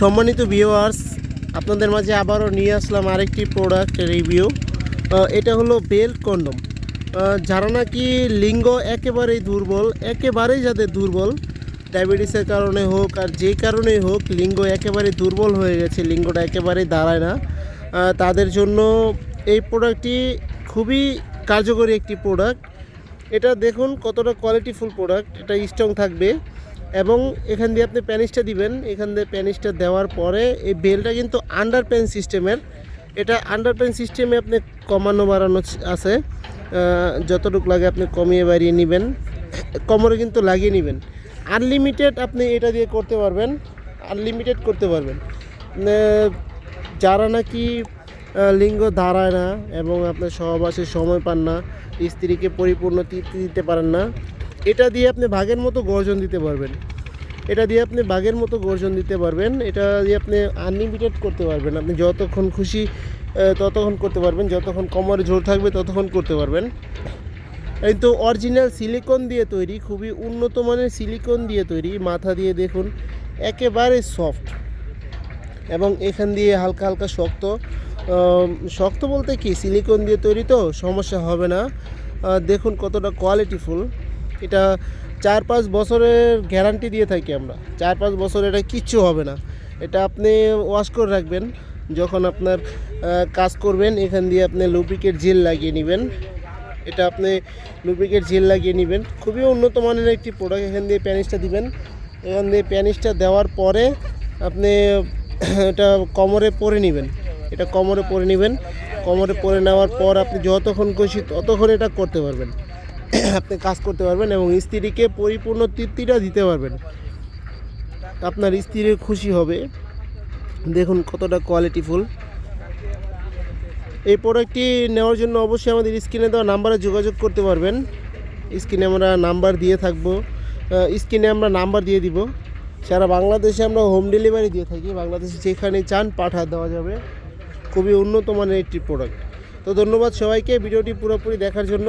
সম্মানিত ভিউয়ার্স আপনাদের মাঝে আবারও নিয়ে আসলাম আরেকটি প্রোডাক্ট রিভিউ এটা হলো বেল্ট কন্ডম। যারা নাকি লিঙ্গ একেবারেই দুর্বল, একেবারেই যাদের দুর্বল, ডায়াবেটিসের কারণে হোক আর যে কারণেই হোক, লিঙ্গ একেবারে দুর্বল হয়ে গেছে, লিঙ্গটা একেবারেই দাঁড়ায় না। তাদের জন্য এই প্রোডাক্টটি খুবই কার্যকরী একটি প্রোডাক্ট এটা দেখুন কতটা কোয়ালিটিফুল প্রোডাক্ট এটা স্ট্রং থাকবে। এবং এখান দিয়ে আপনি প্যানিসটা দিবেন। এখান দিয়ে প্যানিসটা দেওয়ার পরে এই বেলটা কিন্তু আন্ডার পেন সিস্টেমের এটা আন্ডার পেন সিস্টেমে আপনি কমানো বাড়ানো আছে। যতটুকু লাগে আপনি কমিয়ে বাড়িয়ে নেবেন। কমরে কিন্তু লাগিয়ে নেবেন। আনলিমিটেড আপনি এটা দিয়ে করতে পারবেন। আনলিমিটেড করতে পারবেন। যারা নাকি লিঙ্গ দাঁড়ায় না এবং আপনার সহবাসের সময় পান না, স্ত্রীকে পরিপূর্ণ তৃপ্তি দিতে পারেন না এটা দিয়ে আপনি বাঘের মতো গর্জন দিতে পারবেন। এটা দিয়ে আপনি বাঘের মতো গর্জন দিতে পারবেন। এটা দিয়ে আপনি আনলিমিটেড করতে পারবেন। আপনি যতক্ষণ খুশি ততক্ষণ করতে পারবেন। যতক্ষণ কোমরে জোর থাকবে, ততক্ষণ করতে পারবেন। কিন্তু অরিজিনাল সিলিকন দিয়ে তৈরি, খুবই উন্নত মানের সিলিকন দিয়ে তৈরি। মাথা দিয়ে দেখুন, একেবারে সফট এবং এখান দিয়ে হালকা হালকা শক্ত। শক্ত বলতে কি? সিলিকন দিয়ে তৈরি তো, সমস্যা হবে না। দেখুন কতটা কোয়ালিটিফুল এটা চার পাঁচ বছরের গ্যারান্টি দিয়ে থাকি আমরা। চার পাঁচ বছর এটা কিচ্ছু হবে না। এটা আপনি ওয়াশ করে রাখবেন, যখন আপনার কাজ করবেন, এখান দিয়ে আপনি লুব্রিকেট জেল লাগিয়ে নেবেন। এটা আপনি লুব্রিকেট জেল লাগিয়ে নেবেন। খুবই উন্নত মানের একটি প্রোডাক্ট এখান দিয়ে প্যানিসটা দিবেন। এখান দিয়ে প্যানিসটা দেওয়ার পরে আপনি এটা কোমরে পরে নেবেন। এটা কোমরে পরে নেবেন। কোমরে পরে নেওয়ার পর আপনি যতক্ষণ খুশি ততক্ষণ এটা করতে পারবেন। আপনি কাজ করতে পারবেন এবং স্ত্রীকে পরিপূর্ণ তৃপ্তিটা দিতে পারবেন। আপনার স্ত্রী খুশি হবে। দেখুন কতটা কোয়ালিটিফুল এই প্রোডাক্টটি নেওয়ার জন্য অবশ্যই আমাদের স্ক্রিনে দেওয়া নাম্বারে যোগাযোগ করতে পারবেন। স্ক্রিনে আমরা নাম্বার দিয়ে থাকব। স্ক্রিনে আমরা নাম্বার দিয়ে দিব। সারা বাংলাদেশে আমরা হোম ডেলিভারি দিয়ে থাকি। বাংলাদেশে যেখানে চান পাঠা দেওয়া যাবে। খুবই উন্নত মানের একটি প্রোডাক্ট তো ধন্যবাদ সবাইকে। ভিডিওটি পুরোপুরি দেখার জন্য।